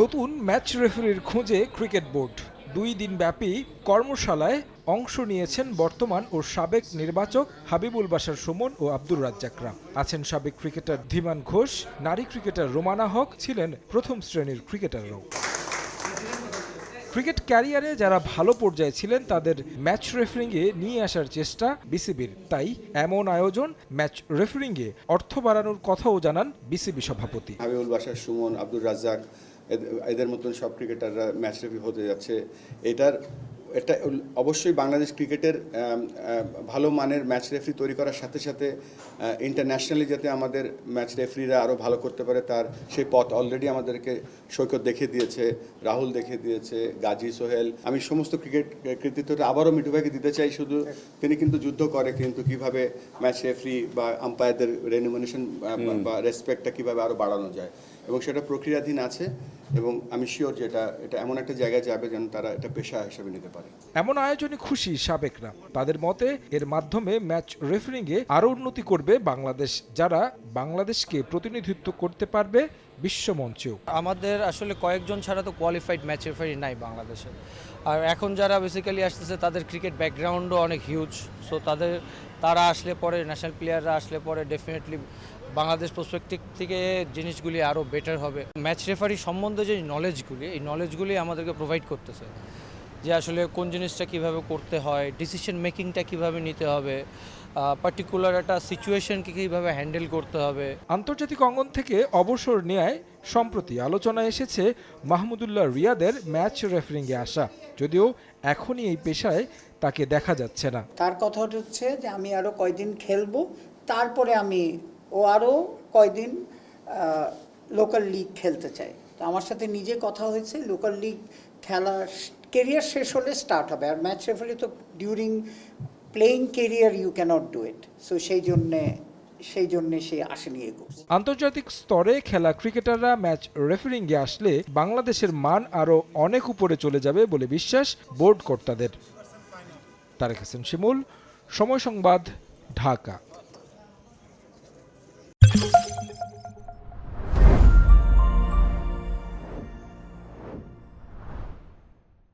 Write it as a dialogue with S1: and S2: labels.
S1: নতুন ম্যাচ রেফারির খোঁজে ক্রিকেট বোর্ড। দুই দিন ব্যাপী কর্মশালায় অংশ নিয়েছেন বর্তমান ও সাবেক নির্বাচক হাবিবুল বাসার সুমন ও আব্দুর রাজ্জাকরা। আছেন সাবেক ক্রিকেটার ধীমান ঘোষ, নারী ক্রিকেটার রোমানা হক, ছিলেন প্রথম শ্রেণির ক্রিকেটাররাও। ক্রিকেট ক্যারিয়ারে যারা ভালো পর্যায়ে ছিলেন, তাদের ম্যাচ রেফারিংয়ে নিয়ে আসার চেষ্টা বিসিবির। তাই এমন আয়োজন ম্যাচ রেফারিংয়ে অর্থ বাড়ানোর কথাও জানান বিসিবি সভাপতি।
S2: হাবিবুল বাসার, সুমন, আব্দুর রাজ্জাক, এদ- এদের মতন সব ক্রিকেটাররা ম্যাচ রেফি হতে যাচ্ছে। এটার এটা অবশ্যই বাংলাদেশ ক্রিকেটের ভালো মানের ম্যাচ রেফারি তৈরি করার সাথে সাথে ইন্টারন্যাশনালি যাতে আমাদের ম্যাচ রেফারিরা আরও ভালো করতে পারে তার সেই পথ অলরেডি আমাদেরকে সৈকত দেখিয়ে দিয়েছে রাহুল দেখিয়ে দিয়েছে গাজী সোহেল। আমি সমস্ত ক্রিকেট কৃতিত্বটা আবারও মিঠু ভাইকে দিতে চাই শুধু তিনি কিন্তু যুদ্ধ করে কিন্তু কীভাবে ম্যাচ রেফারি বা আম্পায়ারদের রেনুমিনেশন বা রেসপেক্টটা কীভাবে আরও বাড়ানো যায়। এবং সেটা প্রক্রিয়াধীন আছে এবং আমি শিওর যে এটা এটা এমন একটা জায়গায় যাবে যেন তারা এটা পেশা হিসেবে নিতে পারে।
S1: এমন আয়োজনে খুশি সাবেকরা। তাদের মতে, এর মাধ্যমে ম্যাচ রেফারিং এ আরও উন্নতি করবে বাংলাদেশ, যারা বাংলাদেশকে প্রতিনিধিত্ব করতে পারবে বিশ্বমঞ্চেও
S3: আমাদের আসলে কয়েকজন ছাড়া তো কোয়ালিফাইড ম্যাচ রেফারি নাই বাংলাদেশে। আর এখন যারা বেসিক্যালি আসতেছে, তাদের ক্রিকেট ব্যাকগ্রাউন্ডও অনেক হিউজ সো তাদের, তারা আসলে পরে ন্যাশনাল প্লেয়াররা আসলে পরে ডেফিনেটলি বাংলাদেশ প্রসপেক্টিভ থেকে জিনিসগুলি আরও বেটার হবে। ম্যাচ রেফারি সম্বন্ধে যে নলেজগুলি এই নলেজগুলি আমাদেরকে প্রোভাইড করতেছে। যে আসলে কোন জিনিসটা কীভাবে করতে হয় ডিসিশন মেকিংটা কীভাবে নিতে হবে পার্টিকুলার একটা সিচুয়েশনকে কীভাবে হ্যান্ডেল করতে হবে।
S1: আন্তর্জাতিক অঙ্গন থেকে অবসর নেয় সম্প্রতি আলোচনায় এসেছে মাহমুদুল্লাহ রিয়াদের ম্যাচ রেফারিংয়ে আসা। যদিও এখনই এই পেশায় তাকে দেখা যাচ্ছে না।
S4: তার কথা হচ্ছে যে আমি আরও কয়দিন খেলব তারপরে আমি ও আরও কয়দিন লোকাল লিগ খেলতে চাই। তো আমার সাথে নিজে কথা হয়েছে লোকাল লিগ খেলা কেরিয়ার শেষ হলে স্টার্ট হবে। আর ম্যাচ রেফারি তো during playing career you can't do it so সেই জন্যে সেই জন্যে সে আসেনি এ কোর্স
S1: আন্তর্জাতিক স্তরে খেলা ক্রিকেটাররা ম্যাচ রেফারিংয়ে আসলে বাংলাদেশের মান আরও অনেক উপরে চলে যাবে বলে বিশ্বাস বোর্ড কর্তাদের। তারেক হাসান শিমুল, সময় সংবাদ, ঢাকা।